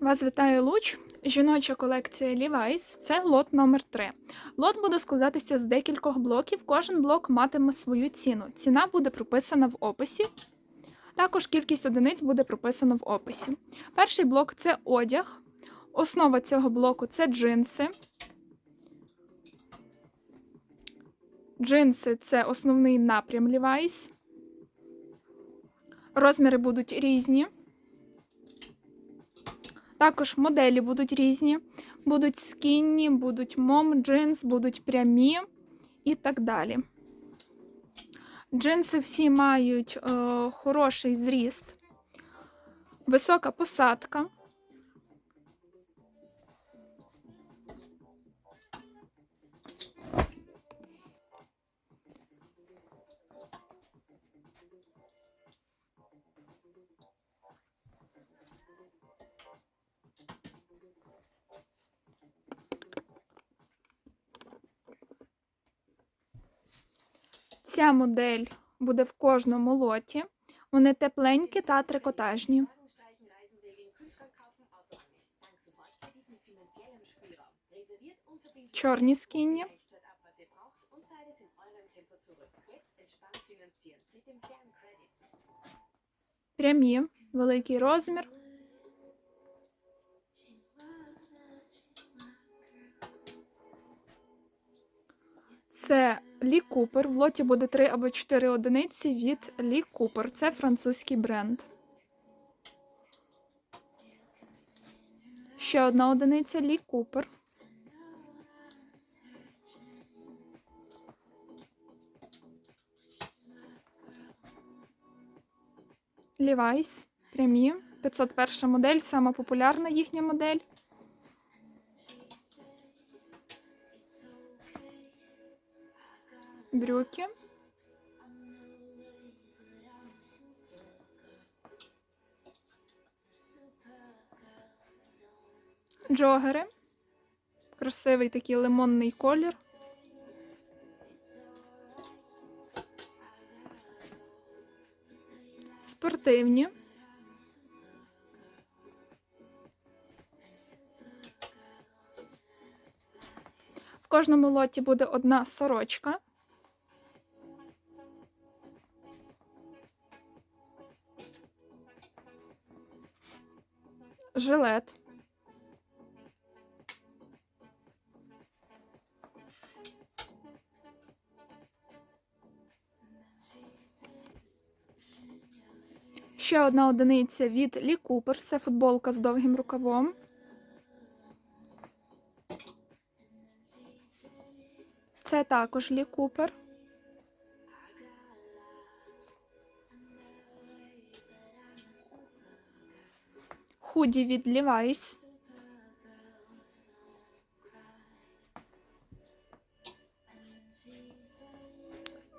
Вас вітає Луч, жіноча колекція Levi's. Це лот номер 3 Лот буде складатися з декількох блоків. Кожен блок матиме свою ціну. Ціна буде прописана в описі. Також кількість одиниць буде прописано в описі. Перший блок це одяг. Основа цього блоку це джинси. Джинси це основний напрям Levi's. Розміри будуть різні. Також моделі будуть різні. Будуть скінні, будуть мом, джинс, будуть прямі і так далі. Джинси всі мають е, хороший зріст, висока посадка. Ця модель буде в кожному лоті. Вони тепленькі та трикотажні. Чорні скінні. Прямі, великий розмір. Це Лі Купер. В лоті буде 3 або 4 одиниці від Лі Купер. Це французький бренд. Ще одна одиниця Лі Купер. Levi's прямі. 501 модель, сама популярна їхня модель. Брюки. Джогери. Красивий такий лимонний колір. Спортивні. В кожному лоті буде одна сорочка. Жилет. Ще одна одиниця від Лі Купер. Це футболка з довгим рукавом. Це також Лі Купер. Худі від Levi's.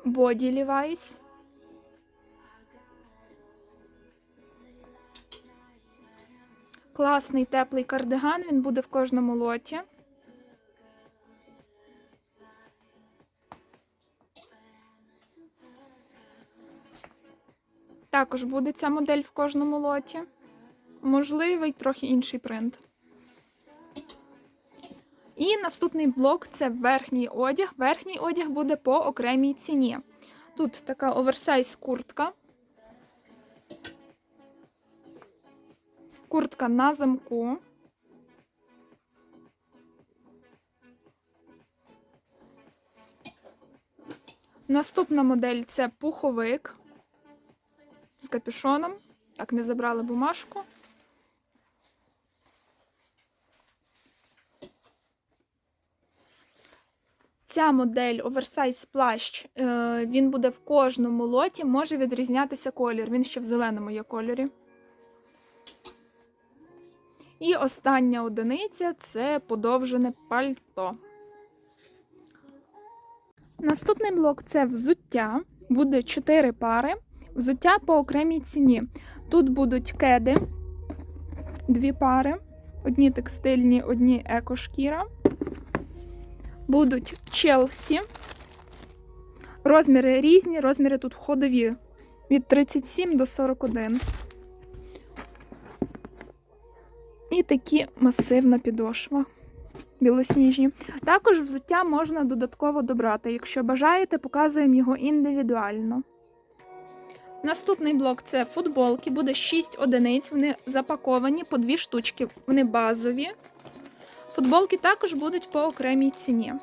Боді Levi's. Класний теплий кардиган, він буде в кожному лоті. Також буде ця модель в кожному лоті. Можливий трохи інший принт. І наступний блок це верхній одяг. Верхній одяг буде по окремій ціні. Тут така оверсайз куртка. Куртка на замку. Наступна модель це пуховик з капюшоном. Так, не забрали бумажку. Ця модель оверсайз плащ, е, він буде в кожному лоті, може відрізнятися колір. Він ще в зеленому є кольорі. І остання одиниця це подовжене пальто. Наступний блок це взуття. Буде 4 пари. Взуття по окремій ціні. Тут будуть кеди, дві пари, одні текстильні, одні екошкіра. Будуть Челсі. Розміри різні, розміри тут ходові від 37 до 41. І такі масивна підошва. Білосніжні. Також взуття можна додатково добрати. Якщо бажаєте, показуємо його індивідуально. Наступний блок це футболки. Буде 6 одиниць. Вони запаковані по 2 штучки. Вони базові. Футболки також будуть по окремій ціні.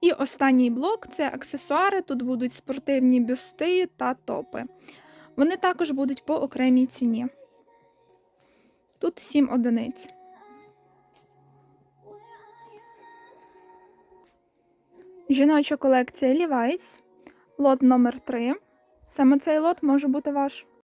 І останній блок це аксесуари. Тут будуть спортивні бюсти та топи. Вони також будуть по окремій ціні. Тут 7 одиниць. Жіноча колекція Levi's, лот номер 3. Саме цей лот може бути ваш.